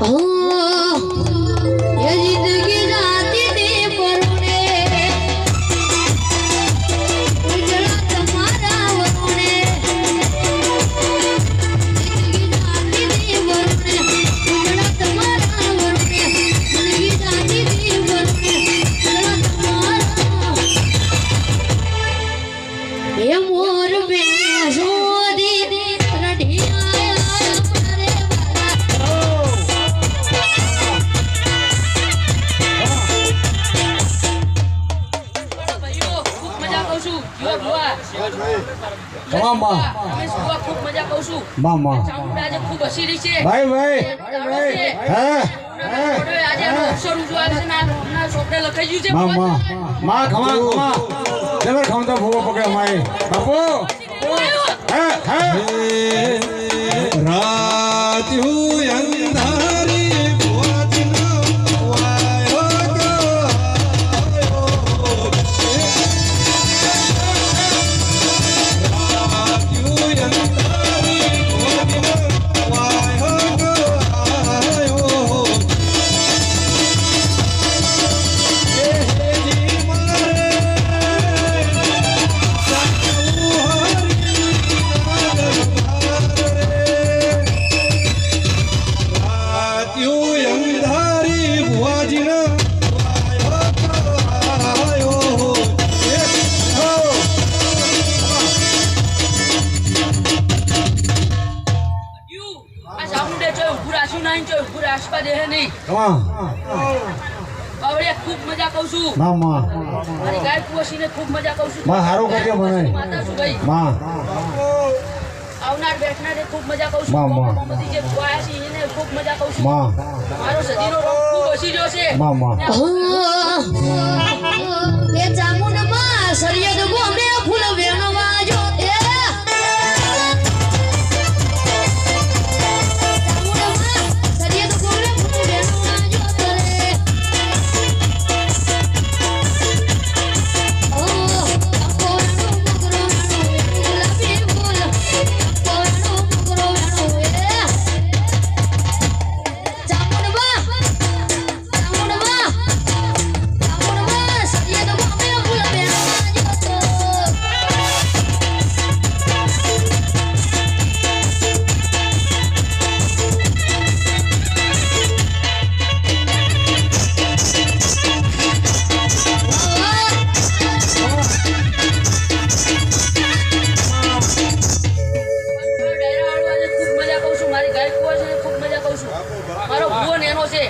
Oh. તમામમાં અમે સુવા ખૂબ મજા કહું છું. માં માં. ચામુંડા આજે ખૂબ હસી રહી છે. ભાઈ. હે? ઓડોએ આજે રાખવા દે નહીં બાવળિયા ખૂબ મજા કહું છું માં માં મારી ગાય કુવસીને ખૂબ મજા કહું છું માં હારું કરજો મને માતા છું ભાઈ માં આવનાર બેઠનારે ખૂબ મજા કહું છું માં, માં. મોહમ્મદી જે ભુવાયા છે એને ખૂબ મજા કહું છું માં મારો સદીનો રોગ ખૂબ હસી રહ્યો છે માં માં એ ચામુંડમાં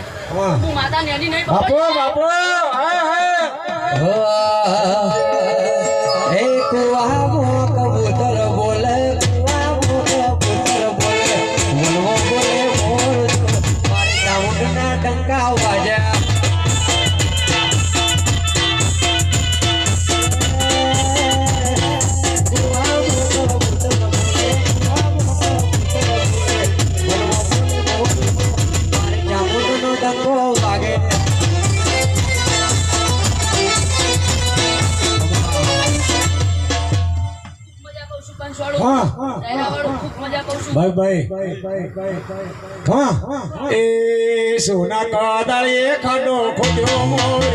છે હા. માતા નેની નહીં બાપો બાપો હા હા હે હે કહું છું. ભાઈ ભાઈ હા. એ સોના કાદળે એ ખાડો મોરે.